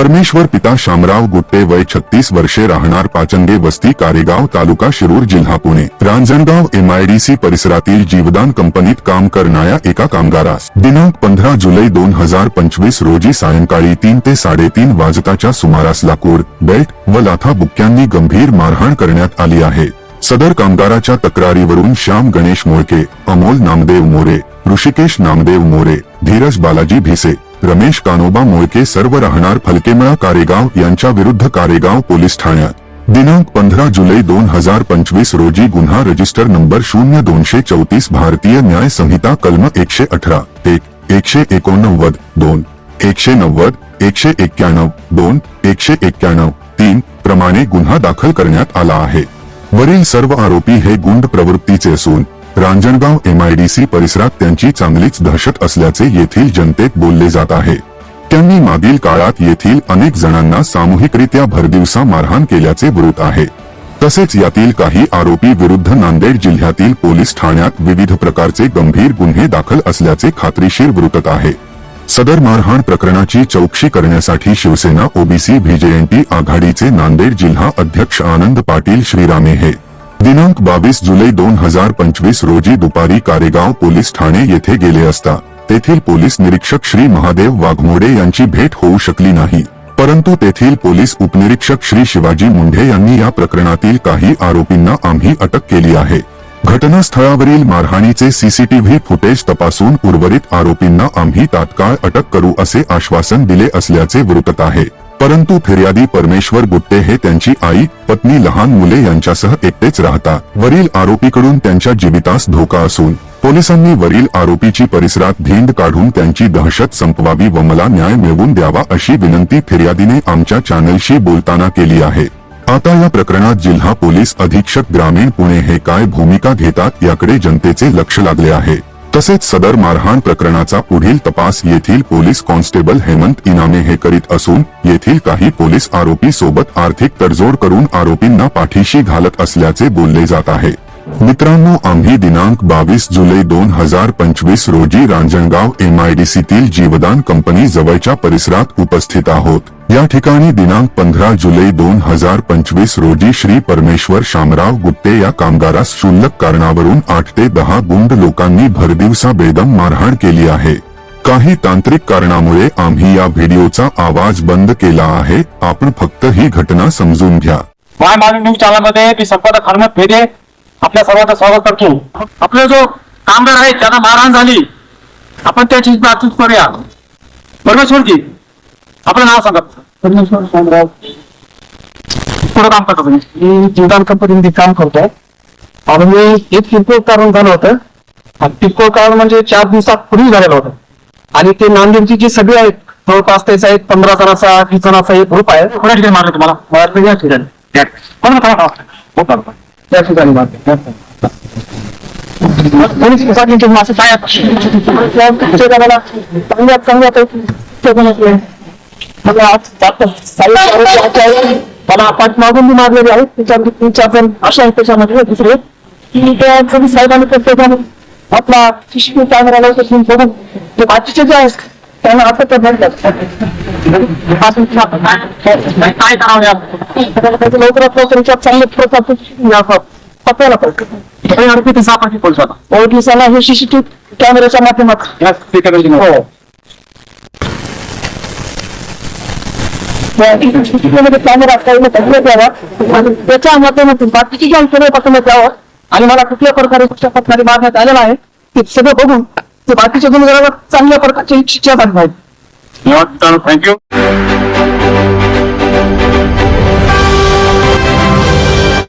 परमेश्वर पिता शामराव गुट्टे वय छत्तीस वर्षे राहणार पाचंगे वस्ती कारेगाव तालुका शिरूर जिल्हा पुणे. रांजणगाव एमआयडीसी परिसरातील जीवदान कंपनीत काम करणाऱ्या एका कामगारास दिनांक पंधरा जुलै दोन हजार पंचवीस रोजी सायंकाळी तीन ते साडेतीन वाजताच्या सुमारास लाकूड बेल्ट व लाथा बुक्क्यांनी गंभीर मारहाण करण्यात आली आहे. सदर कामगाराच्या तक्रारीवरून श्याम गणेश मोळके अमोल नामदेव मोरे ऋषिकेश नामदेव मोरे धीरज बालाजी भिसे रमेश कानोबा मोळके सर्व राहणार फलकेमळा कारेगाव यांच्या विरुद्ध कारेगाव पोलीस ठाण्यात. दिनांक पंधरा जुलै दोन हजार पंचवीस रोजी गुन्हा रजिस्टर नंबर शून्य दोनशे चौतीस भारतीय न्याय संहिता कलम एकशे अठरा. एक एकशे एकोणनव्वद दोन एकशे नव्वद एकशे एक्क्याण्णव दोन एकशे एक्क्याण्णव तीन प्रमाणे गुन्हा दाखल करण्यात आला आहे. वरील सर्व आरोपी हे गुंड प्रवृत्तीचे असून रांजणगाव एमआयडीसी परिसरात त्यांची चांगलीच दहशत असल्याचे येथील जनतेत बोलले जात आहे. त्यांनी मागील काळात येथील अनेक जणांना सामूहिकरित्या भरदिवसा मारहाण केल्याचे वृत्त आहे. तसेच यातील काही आरोपी विरुद्ध नांदेड जिल्ह्यातील पोलीस ठाण्यात विविध प्रकारचे गंभीर गुन्हे दाखल असल्याचे खात्रीशीर वृत्त आहे. सदर मारहाण प्रकरणाची चौकशी करण्यासाठी शिवसेना ओबीसी व्हीजेएनटी आघाडीचे नांदेड जिल्हा अध्यक्ष आनंद पाटील श्रीरामे हे. दिनांक बावीस जुलै दोन हजार पंचवीस रोजी दुपारी कारेगाव पोलीस ठाणे येथे गेले असता तेथील पोलीस निरीक्षक श्री महादेव वाघमोडे यांची भेट होऊ शकली नाही. परंतु तेथील पोलीस उपनिरीक्षक श्री शिवाजी मुंढे यांनी या प्रकरणातील काही आरोपींना आम्ही अटक केली आहे. घटनास्थळावरील मारहाणीचे सीसीटीव्ही फुटेज तपासून उर्वरित आरोपींना आम्ही तात्काळ अटक करू असे आश्वासन दिले असल्याचे वृत्त आहे. परंतु फिर्यादी परमेश्वर गुट्टे हे त्यांची आई पत्नी लहान मुले यांच्यासह एकटेच राहतात वरील आरोपीकडून त्यांच्या जीवितास धोका असून पोलिसांनी वरील आरोपीची परिसरात धिंड काढून त्यांची दहशत संपवावी व मला न्याय मिळवून द्यावा अशी विनंती फिर्यादीने आमच्या चॅनलशी बोलताना केली आहे. आता या प्रकरणात जिल्हा पोलीस अधीक्षक ग्रामीण पुणे हे काय भूमिका घेतात याकडे जनतेचे लक्ष लागले आहे. तसेच सदर मारहाण प्रकरणाचा पुढील तपास येथील पोलीस कॉन्स्टेबल हेमंत इनामे हे करीत असून येथील काही पोलीस आरोपी सोबत आर्थिक तडजोड करून आरोपींना पाठीशी घालत असल्याचे बोलले जात आहे. मित्रांनो आम्ही दिनांक बावीस जुलै दोन हजार पंचवीस रोजी रांजणगाव एमआयडीसीतील जीवदान कंपनी जवळच्या परिसरात उपस्थित आहोत. या ठिकाणी दिनांक पंधरा जुलै दोन हजार पंचवीस रोजी श्री परमेश्वर शामराव गुप्ते या कामगारास क्षुल्लक कारणावरून आठ ते दहा गुंड लोकांनी भरदिवसा बेदम मारहाण केली आहे. काही तांत्रिक कारणामुळे आम्ही या व्हिडिओचा आवाज बंद केला आहे. आपण फक्त ही घटना समजून घ्या. माय न्यूज चॅनलमध्ये मी संपदा खानमत भेदे आपल्या सर्वांचं स्वागत करतो. आपले जो कामगार आहेत त्यांना मारहाण झाली. आपण त्याची बातचीत करूया. परमेश्वरजी आपलं नाव सांगा. परमेश्वर शामराव पुढे काम करता तुम्ही. मी जीवदान कंपनीमध्ये काम करतोय. आणि मी एक किरकोळ कारण झालं होतं. आणि किरकोळ कारण म्हणजे चार दिवसात पूर्वी झालेलं होतं. आणि ते नांदेडची जी सगळे आहेत जवळपास त्याचा एक पंधरा जणांचा वीस जणांचा एक ग्रुप आहे. कुठल्या ठिकाणी मारलं तुम्हाला? मारलं या ठिकाणी. कोण. त्या ठिकाणी पोलीस डिपार्टमेंटचे मासे काय? मला आज मला मागून बी मारलेले आहेत त्याच्यामध्ये तीन चार जण असे आहेत त्याच्यामध्ये. दुसरे. की त्या पोलीस साहेबांनी प्रत्येकाने आपला सीसीटीव्ही कॅमेरा लावतो. बघून. ते बाकीचे जे आहेत त्यांना आता ते म्हणतात काय करावं या? लवकरात लवकर याच्यात चांगले प्रकार पकवायला पाहिजे हे आरोपी ते सापडली पोलीस आता पोलिसांना हे सीसीटीव्ही कॅमेऱ्याच्या माध्यमातून या ठिकाणी हो मध्ये कॅमेरा काही पकडण्यात यावा आणि त्याच्या माध्यमातून बाकीची जी सगळं पकडण्यात यावं आणि मला कुठल्या प्रकारे कुठल्या प्रकारे मारण्यात आलेलं आहे ते सगळं बघून ते बाकीच्या गुन्हेगारांना चांगल्या प्रकारची शिक्षा झाली पाहिजे थँक्यू